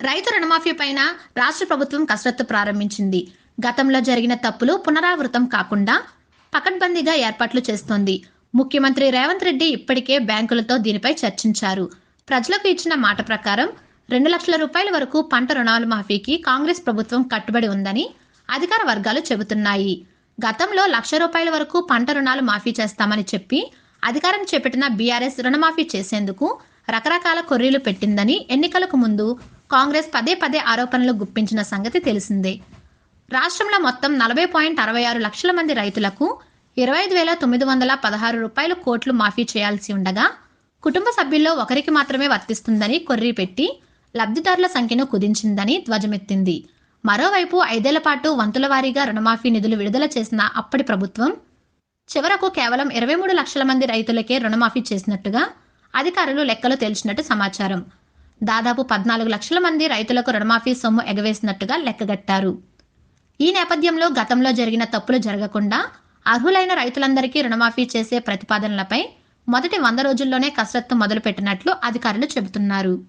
రైతు రుణమాఫీ పైన రాష్ట్ర ప్రభుత్వం కసరత్తు ప్రారంభించింది. గతంలో జరిగిన తప్పులు పునరావృతం కాకుండా పకడ్బందీగా ఏర్పాట్లు చేస్తోంది. ముఖ్యమంత్రి రేవంత్ రెడ్డి ఇప్పటికే బ్యాంకులతో దీనిపై చర్చించారు. ప్రజలకు ఇచ్చిన మాట ప్రకారం రెండు లక్షల రూపాయల వరకు పంట రుణాల మాఫీకి కాంగ్రెస్ ప్రభుత్వం కట్టుబడి ఉందని అధికార వర్గాలు చెబుతున్నాయి. గతంలో లక్ష రూపాయల వరకు పంట రుణాలు మాఫీ చేస్తామని చెప్పి అధికారం చేపట్టిన బీఆర్ఎస్ రుణమాఫీ చేసేందుకు రకరకాల కొర్రీలు పెట్టిందని ఎన్నికలకు ముందు కాంగ్రెస్ పదే పదే ఆరోపణలు గుప్పించిన సంగతి తెలిసిందే. రాష్ట్రంలో మొత్తం నలభై పాయింట్ అరవై ఆరు లక్షల మంది రైతులకు ఇరవై ఐదు వేల తొమ్మిది వందల పదహారు రూపాయల కోట్లు మాఫీ చేయాల్సి ఉండగా కుటుంబ సభ్యుల్లో ఒకరికి మాత్రమే వర్తిస్తుందని కొర్రీ పెట్టి లబ్ధిదారుల సంఖ్యను కుదించిందని ధ్వజమెత్తింది. మరోవైపు ఐదేళ్ళ పాటు వంతుల వారీగా రుణమాఫీ నిధులు విడుదల చేసిన అప్పటి ప్రభుత్వం చివరకు కేవలం ఇరవై మూడు లక్షల మంది రైతులకే రుణమాఫీ చేసినట్టుగా అధికారులు లెక్కలు తేల్చినట్టు సమాచారం. దాదాపు పద్నాలుగు లక్షల మంది రైతులకు రుణమాఫీ సొమ్ము ఎగవేసినట్టుగా లెక్కగట్టారు. ఈ నేపథ్యంలో గతంలో జరిగిన తప్పులు జరగకుండా అర్హులైన రైతులందరికీ రుణమాఫీ చేసే ప్రతిపాదనలపై మొదటి వంద రోజుల్లోనే కసరత్తు మొదలుపెట్టినట్లు అధికారులు చెబుతున్నారు.